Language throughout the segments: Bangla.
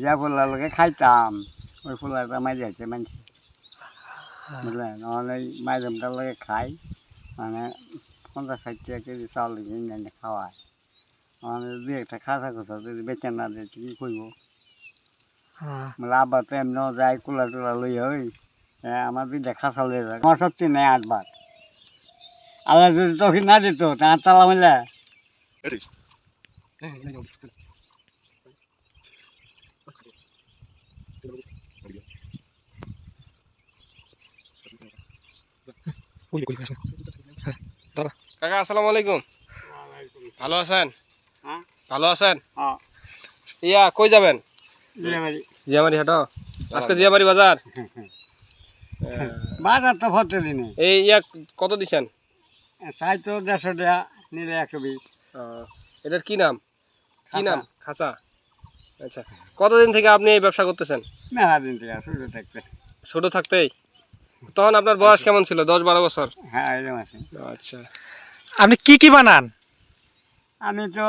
যে ফুলার লোকে খাইতাম ওই ফুলাটা মাঝে আছে মানুষ বুঝলেন নাহলে ওই মাঝেমটার লোকে খাই মানে পঞ্চাশ ষাট টাকা কেজি চাউল কিনে এনে খাওয়ায় মানে দু একটা খাসা খোসা যদি বেচে না দিয়ে কি করব। বলে আব্বা তো এমনিও যায় কুলা টুলা লই হই হ্যাঁ আমার দুইটা খাসা লই যায় আমার সত্যি নেই আটবার আল্লাহ যদি তখন না দিত তা তালা মিলে কাকা আসসালামু আলাইকুম। ভালো আছেন? হ্যাঁ। ভালো আছেন? হ্যাঁ। ইয়া কই যাবেন? জিয়াবাড়ি হাটো? আজকে জিয়াবাড়ি বাজার? বাজার তো প্রতিদিনে এই ইয়া কত দিছেন? চাই তো দেড়শো টাকা নিলে একশো বিশ। এটার কি নাম? কি নাম? খাসা? আচ্ছা কতদিন থেকে আপনি এই ব্যবসা করতেছেন? মেলা দিন থেকে শুরু থাকতে। ছোট থাকতেই? তখন আপনার বয়স কেমন ছিল? দশ বারো বছর? হ্যাঁ এরকম আছে। আচ্ছা। আপনি কি কি বানান? আমি তো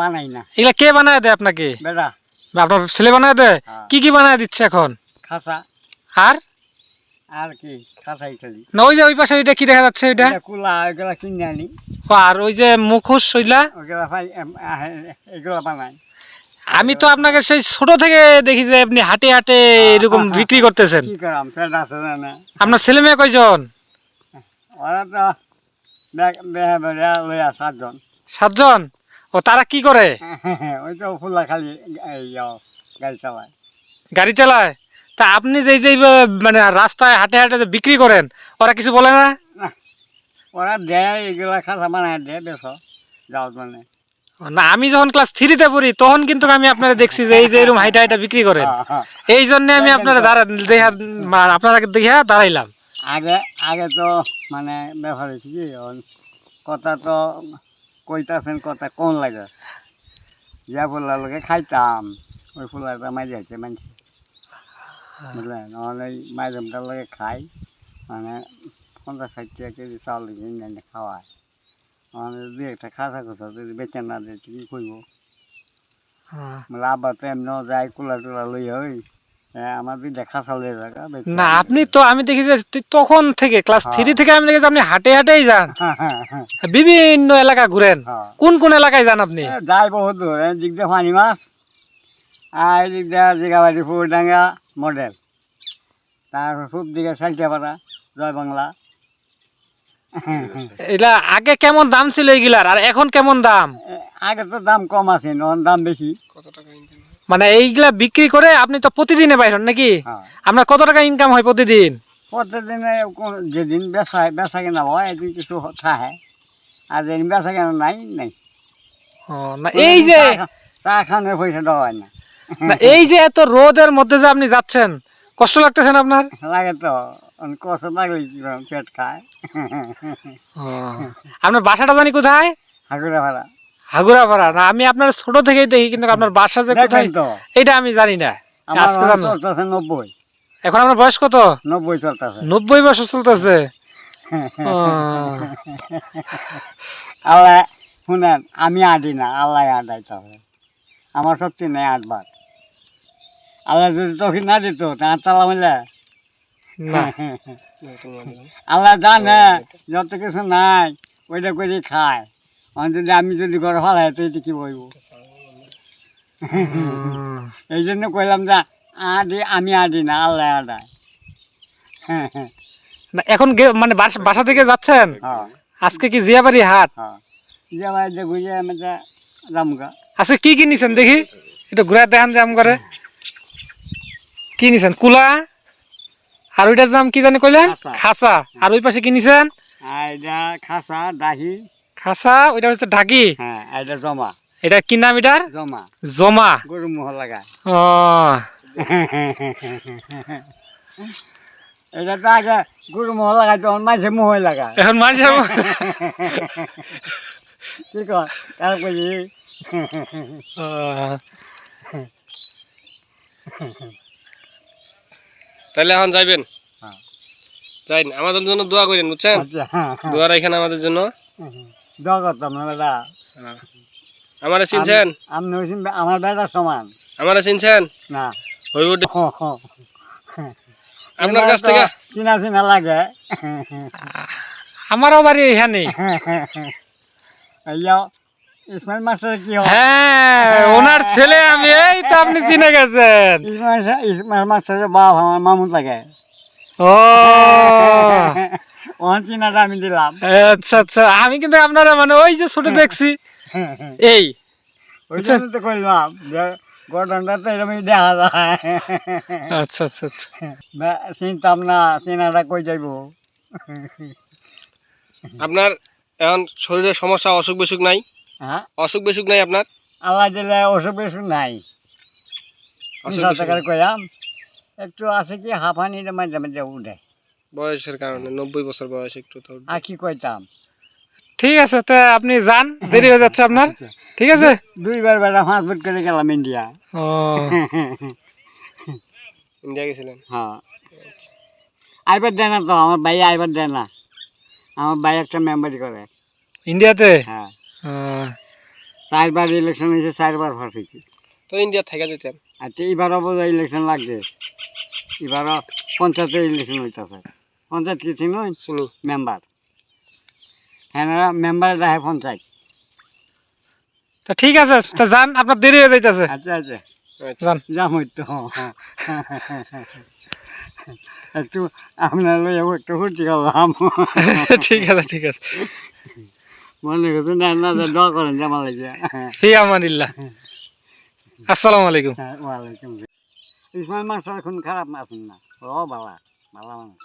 বানাই না। এগুলা কে বানায় দেয় আপনাকে? বেটা আপনার ছেলে বানায় দেয়? হ্যাঁ। কি কি বানায় দিচ্ছে এখন? খাসা। আর? আর কি? খাসাই খালি না ওই যে ওই পাশে ওইটা কি দেখা যাচ্ছে ওইটা? কুলা ওইগুলা কিনে আনি। আর ওই যে মুখোশ ওইলা? ওইগুলা পাই এগুলা বানাই আমি তো আপনাকে সেই ছোট থেকে দেখি যে আপনি হাটে হাটে এরকম বিক্রি করতেছেন। কি করাম পেট আছে না না। আপনার ছেলে মেয়ে কয়জন? ওরা তো বেহা বেড়া লইয়া সাতজন। সাতজন? ও তারা কি করে? ওই তো ফুলা খালি গাড়ি চালায়। গাড়ি চালায়? তা আপনি যে যে মানে রাস্তায় হাটে হাটে যে বিক্রি করেন ওরা কিছু বলে না? ওরা দেয় এগুলা খাসা বানায় দেয় বেশ যাও মানে না আমি যখন ক্লাস থ্রিতে পড়ি তখন কিন্তু আমি আপনারা দেখছি যে এই যে এরকম হাইটা হাইটা বিক্রি করেন। এই জন্য আমি আপনারা দাঁড়া দেখা আপনারা দেখা দাঁড়াইলাম। আগে আগে তো মানে ব্যাপার হয়েছে কি কথা তো কইতাছেন কথা কোন লাগে? যে ফুলার লোকে খাইতাম ওই ফুলাটা মাঝে আছে মানুষ বুঝলেন? নাহলে ওই মাঝেমটার লোকে খাই মানে পঞ্চাশ ষাট টাকা কেজি চাউল কিনে খাওয়ায় মানে দু একটা খাসা খোসা যদি বেচে না দিয়ে কি করব বলে আব্বা তো এমনিও যায় কুলা টুলা লই হই হ্যাঁ আমার দুইটা খাসা লই জায়গা না আপনি তো আমি দেখি যে তখন থেকে ক্লাস হ্যাঁ। থ্রি থেকে আমি দেখেছি আপনি হাটে হাটেই যান। বিভিন্ন এলাকা ঘুরেন। হ্যাঁ। কোন কোন এলাকায় যান আপনি? যাই বহুত দূর এদিক দিয়ে পানি মাছ আর এদিক দিয়ে জিগাবাড়ি ফুরডাঙ্গা মডেল। তারপর খুব দিকে সাইটাপাড়া জয় বাংলা এটা আগে কেমন দাম ছিল এইগুলার আর এখন কেমন দাম? আগে তো দাম কম আছে এখন দাম বেশি। কত টাকা মানে এইগুলা বিক্রি করে আপনি তো প্রতিদিনে বাইর হন নাকি? হ্যাঁ। আপনার কত টাকা ইনকাম হয় প্রতিদিন? প্রতিদিনে যেদিন বেচা বেচা কেনা হয় এদিন কিছু থাকে। আর যেদিন বেচা কেনা নাই নাই। ও, না এই যে চা খানের পয়সা দেওয়া হয় না। না এই যে এত রোদের মধ্যে যে আপনি যাচ্ছেন কষ্ট লাগতেছে না আপনার? লাগে তো। কষ্ট লাগলে কি পেট খায়। আপনার বাসাটা জানি কোথায়? হাগুড়া ভাড়া হাগুরা পাড়া না আমি আপনার ছোট থেকেই দেখি কিন্তু আপনার বাসা যে কোথায় এটা আমি জানি না। আজকে। নব্বই। এখন আপনার বয়স কত? নব্বই চলতেছে। নব্বই বছর চলতেছে? আল্লাহ শুনেন আমি আডি না আল্লাহ আডাইতে হবে। আমার শক্তি নেই আটবার। আল্লাহ যদি তখন না দিত তা তালা মিলে না। আল্লাহ জানে যত কিছু নাই ওইটা করে খায়। আমি যদি আমি যদি ঘরে ফেলাই তো এটা কি বলব? এই জন্য কইলাম যে আদি আমি আদি না আল্লাহ আডায় না এখন গে- মানে বাসা বাসা থেকে যাচ্ছেন? হ্যাঁ। আজকে কি জিয়াবাড়ি হাট? হ্যাঁ। যে ঘুরে আমি যামগা আজকে কি কি নিছেন দেখি? একটু ঘুরে দেখান যে আম করে কি নিছেন? কুলা? আর ওইটার দাম কি জানি কইলেন? খাসা। খাসা। আর ওই পাশে কি নিছেন? আর খাসা দাহি। খাসা ওইটা হচ্ছে ঢাকি। হ্যাঁ আর জমা। এটা কি নাম এটার? জমা। জমা। গরু মোহ লাগায় ও। এটা তো আগে গরু মোহ মাঝে মোহ লাগায় এখন মানুষের কি কর তার কই ও, তাহলে এখন যাইবেন? হ্যাঁ। যাইন আমাদের জন্য দোয়া করেন বুঝছেন? আচ্ছা দোয়া রাখেন আমাদের জন্য। দোয়া করতাম না দাদা আমার চিনছেন? আপনি হচ্ছেন আমার বেটার সমান। আমারা চিনছেন? না। হইব দে- হ, হ। আপনার কাছ থেকে চিনা চিনা লাগে। আমারও বাড়ি এখানে। ইসমাইল মাস্টার কি হয়? হ্যাঁ ওনার ছেলে আমি এই তো আপনি চিনে গেছেন। ইসমাইল মাস্টারের বাপ আমার মামুন লাগে ও। ওখান চিনাটা আমি দিলাম। আচ্ছা আচ্ছা আমি কিন্তু আপনারা মানে ওই যে ছোট দেখছি। এই। ওই জন্য তো কইলাম গঠনটা তো এরকমই দেখা যায়। আচ্ছা আচ্ছা আচ্ছা। চিনতাম না চিনাটা কই যাইব। আপনার এখন শরীরের সমস্যা অসুখ বিসুখ নাই? হ্যাঁ? অসুখ বিসুখ নাই আপনার? আল্লাহ দিলে নাই। অসুখ বিসুখ করে কইলাম একটু আছে কি হাঁফানিটা মাঝে মাঝে উঠে। বয়সের কারণে নব্বই বছর বয়স একটু তো আর কি কইতাম? ঠিক আছে তা আপনি যান দেরি হয়ে যাচ্ছে আপনার। ঠিক আছে? দুইবার বেড়া পাঁচ ফুট করে গেলাম ইন্ডিয়া। ও। ইন্ডিয়া গেছিলেন? হ্যাঁ। আইবার দেয় না তো আমার ভাই আইবার দেয় না। আমার ভাই একটা মেম্বারি করে। ইন্ডিয়াতে? হ্যাঁ। চারবার ইলেকশন হয়েছে চারবার ফার্স হয়েছে। তো ইন্ডিয়া থেকে যেতেন আচ্ছা এবারও বোধ ইলেকশন লাগছে এবারও পঞ্চায়েতের ইলেকশন হইতেছে। পঞ্চায়েত কি চিনো? চিনি। মেম্বার হ্যাঁ মেম্বার দেখে পঞ্চায়েত। তা ঠিক আছে তা যান আপনার দেরি হয়ে যাইতেছে। আচ্ছা আচ্ছা। আচ্ছা। যান। যাম একটু আপনার একটু ঠিক আছে ঠিক আছে। মনে করছে না না দোয়া করেন জামা লাগে ফি আমানিল্লাহ। আসসালামু আলাইকুম। ওয়ালাইকুম ইসমাইল মাস্টার এখন খারাপ মাছ না। ও বালা মানুষ